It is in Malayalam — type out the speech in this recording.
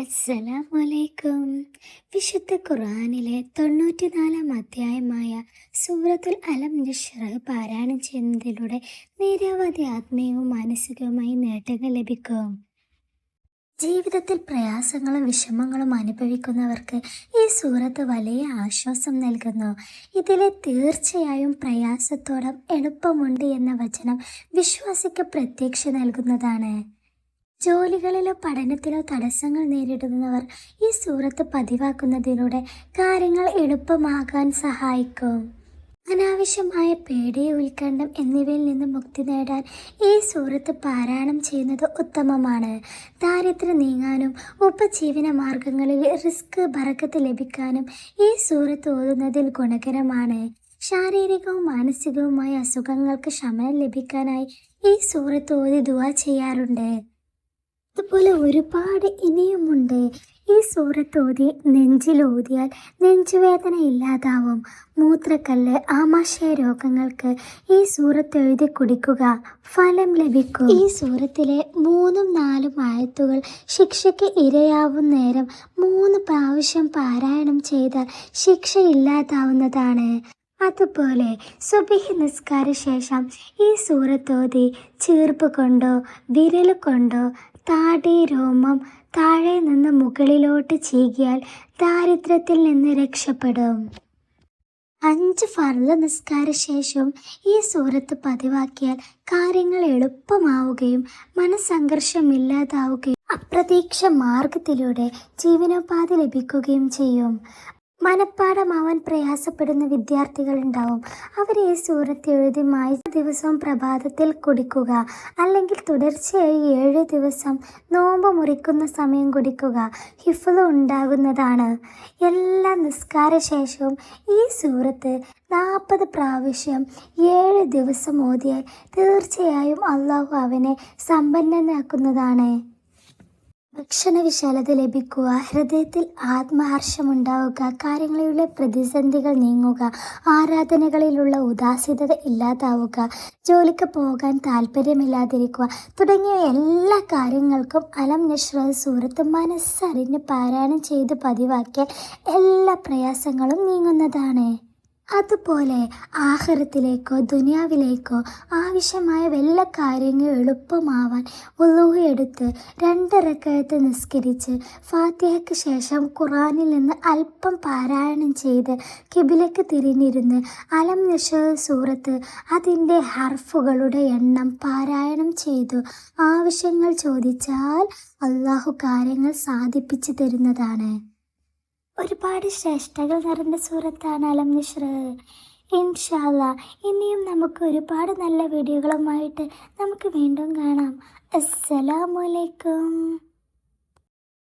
അസ്സലാമലൈക്കും. വിശുദ്ധ ഖുർആനിലെ തൊണ്ണൂറ്റിനാലാം അധ്യായമായ സൂറത്തുൽ അലം നഷ്റ പാരായണം ചെയ്യുന്നതിലൂടെ നിരവധി ആത്മീയവും മാനസികവുമായി നേട്ടങ്ങൾ ലഭിക്കും. ജീവിതത്തിൽ പ്രയാസങ്ങളും വിഷമങ്ങളും അനുഭവിക്കുന്നവർക്ക് ഈ സൂറത്ത് വലിയ ആശ്വാസം നൽകുന്നു. ഇതിലെ തീർച്ചയായും പ്രയാസത്തോടം എളുപ്പമുണ്ട് എന്ന വചനം വിശ്വാസിക്ക് പ്രത്യക്ഷ നൽകുന്നതാണ്. ജോലികളിലോ പഠനത്തിലോ തടസ്സങ്ങൾ നേരിടുന്നവർ ഈ സൂറത്ത് പതിവാക്കുന്നതിലൂടെ കാര്യങ്ങൾ എളുപ്പമാകാൻ സഹായിക്കും. അനാവശ്യമായ പേടി ഉത്കണ്ഠം എന്നിവയിൽ നിന്ന് മുക്തി നേടാൻ ഈ സൂറത്ത് പാരായണം ചെയ്യുന്നത് ഉത്തമമാണ്. ദാരിദ്ര്യം നീങ്ങാനും ഉപജീവന മാർഗങ്ങളിൽ റിസ്ക് ബറക്കത്ത് ലഭിക്കാനും ഈ സൂറത്ത് ഓതുന്നതിൽ ഗുണകരമാണ്. ശാരീരികവും മാനസികവുമായ അസുഖങ്ങൾക്ക് ശമനം ലഭിക്കാനായി ഈ സൂറത്ത് ഓതി ദുവാ ചെയ്യാറുണ്ട്. അതുപോലെ ഒരുപാട് ഇനിയുമുണ്ട്. ഈ സൂറത്തോതി നെഞ്ചിലോതിയാൽ നെഞ്ചുവേദന ഇല്ലാതാവും. മൂത്രക്കല്ല് ആമാശയ രോഗങ്ങൾക്ക് ഈ സൂറത്ത് എഴുതി കുടിക്കുക. ഫലം ലഭിക്കും. ഈ സൂറത്തിലെ മൂന്നും നാലും ആയത്തുകൾ ശിക്ഷയ്ക്ക് ഇരയാവും നേരം മൂന്ന് പ്രാവശ്യം പാരായണം ചെയ്താൽ ശിക്ഷ ഇല്ലാതാവുന്നതാണ് അതുപോലെ സുബിഹി നിസ്കാര ശേഷം ഈ സൂറത്തോതി ചീർപ്പ് കൊണ്ടോ വിരൽ കൊണ്ടോ താടി രോമം താഴെ നിന്ന് മുകളിലോട്ട് ചീകിയാൽ ദാരിദ്ര്യത്തിൽ നിന്ന് രക്ഷപ്പെടും. അഞ്ച് ഫർദ് നിസ്കാര ശേഷം ഈ സൂറത്ത് പതിവാക്കിയാൽ കാര്യങ്ങൾ എളുപ്പമാവുകയും മനസ്സംഘർഷമില്ലാതാവുകയും അപ്രതീക്ഷ മാർഗത്തിലൂടെ ജീവനോപാധി ലഭിക്കുകയും ചെയ്യും. മനപ്പാടമാവാൻ പ്രയാസപ്പെടുന്ന വിദ്യാർത്ഥികളുണ്ടാവും. അവർ ഈ സൂറത്ത് എഴുതി മായ ദിവസവും പ്രഭാതത്തിൽ കുടിക്കുക. അല്ലെങ്കിൽ തുടർച്ചയായി ഏഴ് ദിവസം നോമ്പ് മുറിക്കുന്ന സമയം കുടിക്കുക. ഹിഫുൾ ഉണ്ടാകുന്നതാണ്. എല്ലാ നിസ്കാര ശേഷവും ഈ സൂറത്ത് നാൽപ്പത് പ്രാവശ്യം ഏഴ് ദിവസം ഓതിയാൽ തീർച്ചയായും അള്ളാഹു അവനെ സമ്പന്നനാക്കുന്നതാണ്. ഭക്ഷണ വിശാലത ലഭിക്കുക ഹൃദയത്തിൽ ആത്മഹർഷമുണ്ടാവുക കാര്യങ്ങളിലുള്ള പ്രതിസന്ധികൾ നീങ്ങുക ആരാധനകളിലുള്ള ഉദാസീനത ഇല്ലാതാവുക ജോലിക്ക് പോകാൻ താല്പര്യമില്ലാതിരിക്കുക തുടങ്ങിയ എല്ലാ കാര്യങ്ങൾക്കും അലം നഷ്ര സൂറത്ത് മനസ്സറിഞ്ഞ് പാരായണം ചെയ്ത് പതിവാക്കിയാൽ എല്ലാ പ്രയാസങ്ങളും നീങ്ങുന്നതാണ്. അതുപോലെ ആഹാരത്തിലേക്കോ ദുനിയാവിലേക്കോ ആവശ്യമായ വല്ല കാര്യങ്ങൾ എളുപ്പമാവാൻ ഉള്ളൂഹി എടുത്ത് നിസ്കരിച്ച് ഫാത്തിഹയ്ക്ക് ശേഷം ഖുറാനിൽ നിന്ന് അല്പം പാരായണം ചെയ്ത് കിബിലക്ക് തിരിഞ്ഞിരുന്ന് അലം നിഷ സൂറത്ത് അതിന്റെ ഹർഫുകളുടെ എണ്ണം പാരായണം ചെയ്തു. ആവശ്യങ്ങൾ ചോദിച്ചാൽ അള്ളാഹു കാര്യങ്ങൾ സാധിപ്പിച്ചു തരുന്നതാണ്. ഒരുപാട് ശ്രേഷ്ഠകൾ നിറഞ്ഞ സൂറത്താണ് അലം മിശ്ര ഇൻഷാല്ല ഇനിയും നമുക്ക് ഒരുപാട് നല്ല വീഡിയോകളുമായിട്ട് നമുക്ക് വീണ്ടും കാണാം. അസ്സലാമലൈക്കും